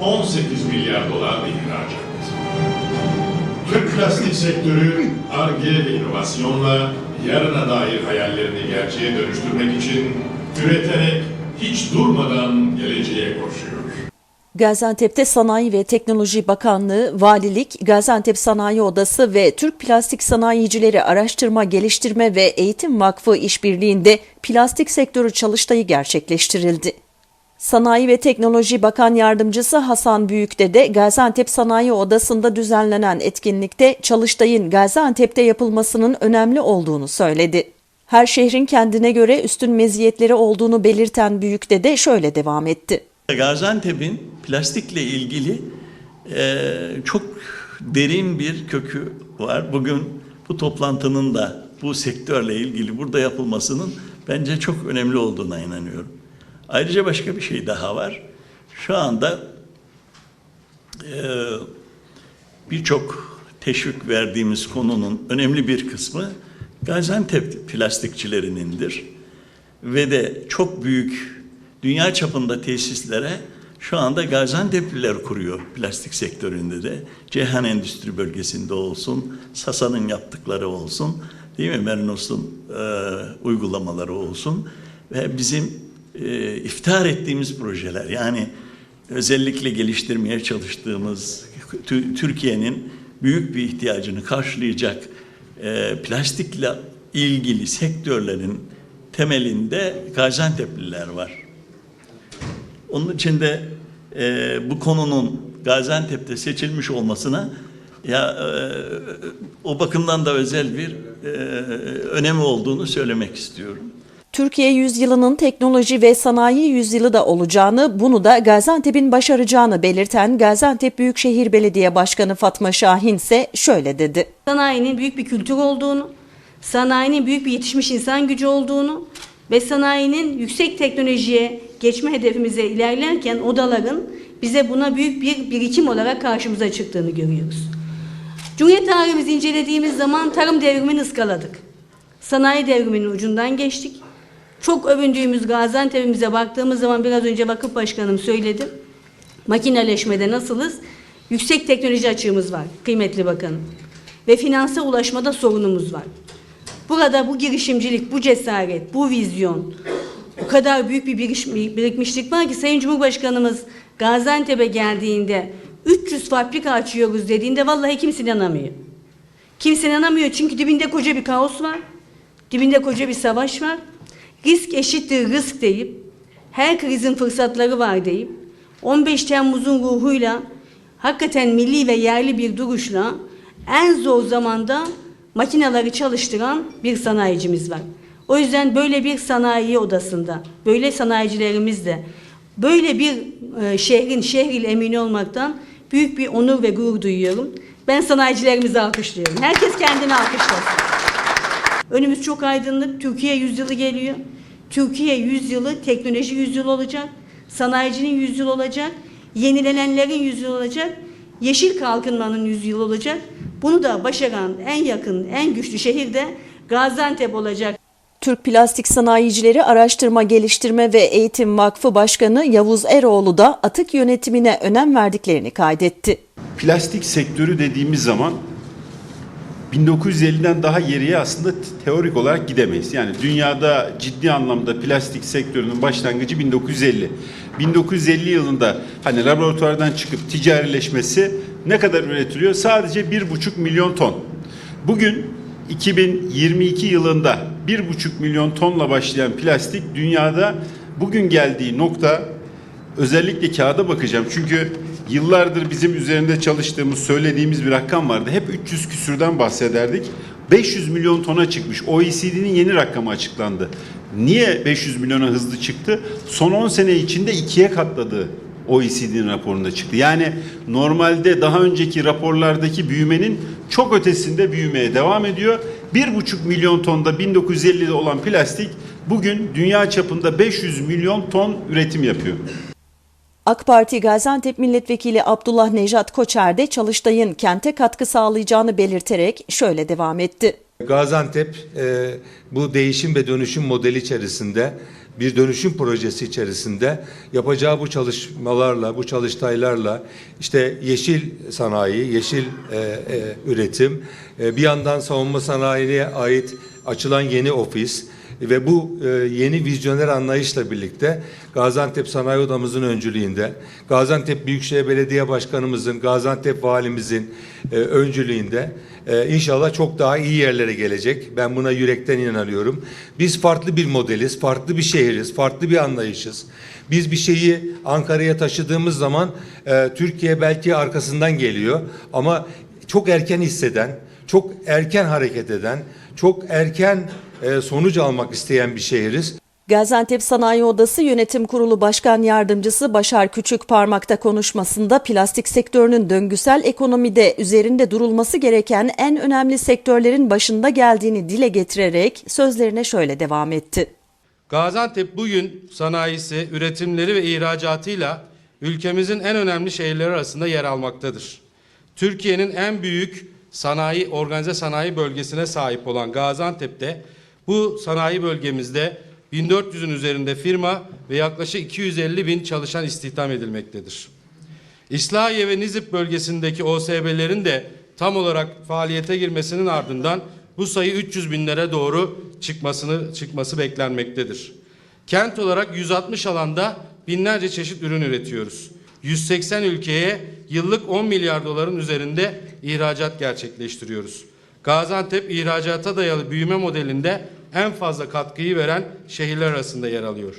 18 milyar dolar ihracat. Türk plastik sektörü ARGE ve inovasyonla yarına dair hayallerini gerçeğe dönüştürmek için üreterek hiç durmadan geleceğe koşuyor. Gaziantep'te Sanayi ve Teknoloji Bakanlığı, Valilik, Gaziantep Sanayi Odası ve Türk Plastik Sanayicileri Araştırma, Geliştirme ve Eğitim Vakfı işbirliğinde plastik sektörü çalıştayı gerçekleştirildi. Sanayi ve Teknoloji Bakan Yardımcısı Hasan Büyükdede Gaziantep Sanayi Odası'nda düzenlenen etkinlikte çalıştayın Gaziantep'te yapılmasının önemli olduğunu söyledi. Her şehrin kendine göre üstün meziyetleri olduğunu belirten Büyükdede şöyle devam etti. Gaziantep'in plastikle ilgili e, çok derin bir kökü var. Bugün bu toplantının da bu sektörle ilgili burada yapılmasının bence çok önemli olduğuna inanıyorum. Ayrıca başka bir şey daha var. Şu anda e, birçok teşvik verdiğimiz konunun önemli bir kısmı Gaziantep plastikçilerinindir. Ve de çok büyük dünya çapında tesislere şu anda Gaziantep'liler kuruyor plastik sektöründe de. Ceyhan Endüstri Bölgesi'nde olsun, Sasa'nın yaptıkları olsun, değil mi? Merinos'un e, uygulamaları olsun ve bizim e, iftihar ettiğimiz projeler yani özellikle geliştirmeye çalıştığımız Tü- Türkiye'nin büyük bir ihtiyacını karşılayacak e, plastikle ilgili sektörlerin temelinde Gaziantep'liler var. Onun için de e, bu konunun Gaziantep'te seçilmiş olmasına ya e, o bakımdan da özel bir e, önemi olduğunu söylemek istiyorum. Türkiye yüzyılının teknoloji ve sanayi yüzyılı da olacağını, bunu da Gaziantep'in başaracağını belirten Gaziantep Büyükşehir Belediye Başkanı Fatma Şahin ise şöyle dedi. sanayinin büyük bir kültür olduğunu, sanayinin büyük bir yetişmiş insan gücü olduğunu ve sanayinin yüksek teknolojiye geçme hedefimize ilerlerken odaların bize buna büyük bir birikim olarak karşımıza çıktığını görüyoruz. Cumhuriyet tarihimizi incelediğimiz zaman tarım devrimini ıskaladık. Sanayi devriminin ucundan geçtik. Çok övündüğümüz Gaziantep'imize baktığımız zaman biraz önce Vakıf Başkanım söyledi. Makineleşmede nasılız? Yüksek teknoloji açığımız var kıymetli bakanım. Ve finansa ulaşmada sorunumuz var. Burada bu girişimcilik, bu cesaret, bu vizyon, o kadar büyük bir birikmişlik var ki Sayın Cumhurbaşkanımız Gaziantep'e geldiğinde 300 fabrika açıyoruz dediğinde vallahi kimse inanamıyor. Kimse inanamıyor çünkü dibinde koca bir kaos var. Dibinde koca bir savaş var. Risk eşittir risk deyip, her krizin fırsatları var deyip, 15 Temmuz'un ruhuyla, hakikaten milli ve yerli bir duruşla en zor zamanda makineleri çalıştıran bir sanayicimiz var. O yüzden böyle bir sanayi odasında, böyle sanayicilerimizle, böyle bir e, şehrin şehril emini olmaktan büyük bir onur ve gurur duyuyorum. Ben sanayicilerimizi alkışlıyorum. Herkes kendini alkışlasın. Önümüz çok aydınlık. Türkiye yüzyılı geliyor. Türkiye yüzyılı teknoloji yüzyılı olacak. Sanayicinin yüzyılı olacak. Yenilenenlerin yüzyılı olacak. Yeşil kalkınmanın yüzyılı olacak. Bunu da başaran en yakın, en güçlü şehir de Gaziantep olacak. Türk Plastik Sanayicileri Araştırma, Geliştirme ve Eğitim Vakfı Başkanı Yavuz Eroğlu da atık yönetimine önem verdiklerini kaydetti. Plastik sektörü dediğimiz zaman 1950'den daha geriye aslında teorik olarak gidemeyiz. Yani dünyada ciddi anlamda plastik sektörünün başlangıcı 1950. 1950 yılında hani laboratuvardan çıkıp ticarileşmesi ne kadar üretiliyor? Sadece 1,5 milyon ton. Bugün 2022 yılında 1,5 milyon tonla başlayan plastik dünyada bugün geldiği nokta özellikle kağıda bakacağım. Çünkü yıllardır bizim üzerinde çalıştığımız, söylediğimiz bir rakam vardı. Hep 300 küsürden bahsederdik. 500 milyon tona çıkmış. OECD'nin yeni rakamı açıklandı. Niye 500 milyona hızlı çıktı? Son 10 sene içinde ikiye katladı OECD'nin raporunda çıktı. Yani normalde daha önceki raporlardaki büyümenin çok ötesinde büyümeye devam ediyor. 1,5 milyon tonda 1950'de olan plastik bugün dünya çapında 500 milyon ton üretim yapıyor. AK Parti Gaziantep Milletvekili Abdullah Nejat Koçer de Çalıştay'ın kente katkı sağlayacağını belirterek şöyle devam etti. Gaziantep e, bu değişim ve dönüşüm modeli içerisinde bir dönüşüm projesi içerisinde yapacağı bu çalışmalarla, bu çalıştaylarla işte yeşil sanayi, yeşil e, e, üretim, e, bir yandan savunma sanayine ait açılan yeni ofis ve bu e, yeni vizyoner anlayışla birlikte Gaziantep Sanayi Odamızın öncülüğünde, Gaziantep Büyükşehir Belediye Başkanımızın, Gaziantep Valimizin e, öncülüğünde e, inşallah çok daha iyi yerlere gelecek. Ben buna yürekten inanıyorum. Biz farklı bir modeliz, farklı bir şehiriz, farklı bir anlayışız. Biz bir şeyi Ankara'ya taşıdığımız zaman Türkiye belki arkasından geliyor ama çok erken hisseden, çok erken hareket eden, çok erken e, sonuç almak isteyen bir şehiriz. Gaziantep Sanayi Odası Yönetim Kurulu Başkan Yardımcısı Başar Küçükparmak'ta konuşmasında plastik sektörünün döngüsel ekonomide üzerinde durulması gereken en önemli sektörlerin başında geldiğini dile getirerek sözlerine şöyle devam etti. Gaziantep bugün sanayisi, üretimleri ve ihracatıyla ülkemizin en önemli şehirleri arasında yer almaktadır. Türkiye'nin en büyük sanayi, organize sanayi bölgesine sahip olan Gaziantep'te bu sanayi bölgemizde 1400'ün üzerinde firma ve yaklaşık 250 bin çalışan istihdam edilmektedir. İslahiye ve Nizip bölgesindeki OSB'lerin de tam olarak faaliyete girmesinin ardından bu sayı 300 binlere doğru çıkmasını çıkması beklenmektedir. Kent olarak 160 alanda binlerce çeşit ürün üretiyoruz. 180 ülkeye yıllık 10 milyar doların üzerinde ihracat gerçekleştiriyoruz. Gaziantep ihracata dayalı büyüme modelinde en fazla katkıyı veren şehirler arasında yer alıyor.